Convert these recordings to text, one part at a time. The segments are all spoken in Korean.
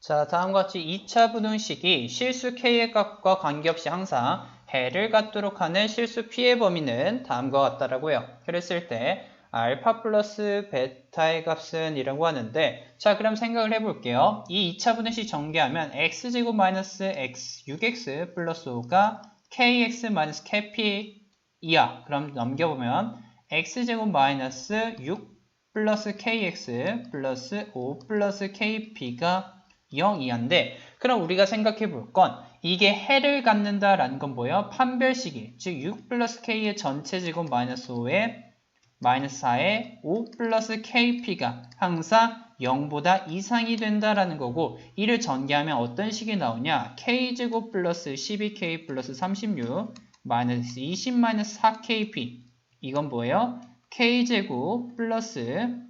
자, 다음과 같이 2차 부등식이 실수 k의 값과 관계없이 항상 해를 갖도록 하는 실수 p의 범위는 다음과 같다라고요. 그랬을 때 알파 플러스 베타의 값은 이라고 하는데 자 그럼 생각을 해볼게요. 이 2차 부등식 전개하면 x제곱 마이너스 x 6x 플러스 5가 kx 마이너스 kp이야. 그럼 넘겨보면 x제곱 마이너스 6 플러스 kx 플러스 5 플러스 kp가 0 이하인데 그럼 우리가 생각해 볼 건 이게 해를 갖는다 라는 건 뭐예요? 판별식이 즉 6 플러스 k의 전체 제곱 마이너스 5에 마이너스 4에 5 플러스 kp가 항상 0보다 이상이 된다라는 거고 이를 전개하면 어떤 식이 나오냐 k제곱 플러스 12k 플러스 36 마이너스 20 마이너스 4kp 이건 뭐예요? k제곱 플러스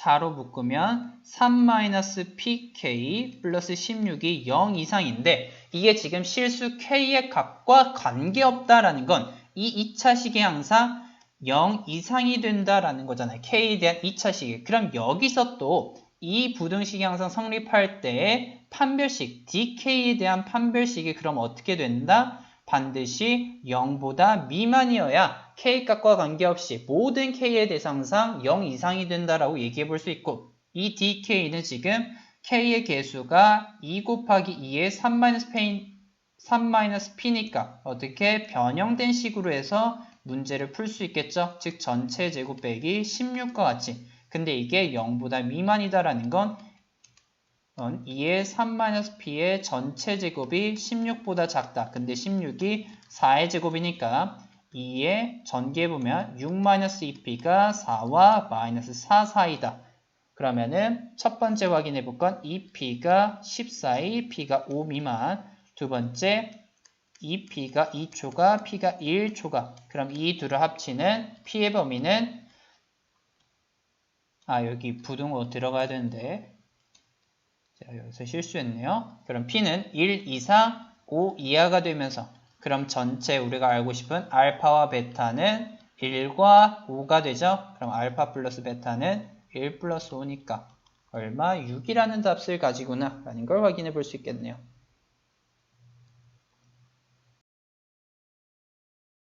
4로 묶으면 3-pk 플러스 16이 0 이상인데 이게 지금 실수 k의 값과 관계없다라는 건 이 2차식이 항상 0 이상이 된다라는 거잖아요. k에 대한 2차식이. 그럼 여기서 또 이 부등식이 항상 성립할 때의 판별식 dk에 대한 판별식이 그럼 어떻게 된다? 반드시 0보다 미만이어야 k값과 관계없이 모든 k의 대상상 0 이상이 된다라고 얘기해 볼 수 있고 이 dk는 지금 k의 개수가 2 곱하기 2의 3-p, 3-p니까 어떻게 변형된 식으로 해서 문제를 풀 수 있겠죠? 즉 전체 제곱 빼기 16과 같이 근데 이게 0보다 미만이다라는 건 2의 3-p의 전체 제곱이 16보다 작다. 근데 16이 4의 제곱이니까 2의 전개해보면 6-2p가 4와 마이너스 4 사이다. 그러면은 첫 번째 확인해 볼 건 2p가 14의 p가 5 미만. 두 번째 2p가 2초가 p가 1초가. 그럼 이 둘을 합치는 p의 범위는 아 여기 부등호 들어가야 되는데 자 여기서 실수했네요. 그럼 p는 1 이상 5 이하가 되면서 그럼 전체 우리가 알고 싶은 알파와 베타는 1과 5가 되죠. 그럼 알파 플러스 베타는 1 플러스 5니까 얼마? 6이라는 답을 가지구나 라는 걸 확인해 볼 수 있겠네요.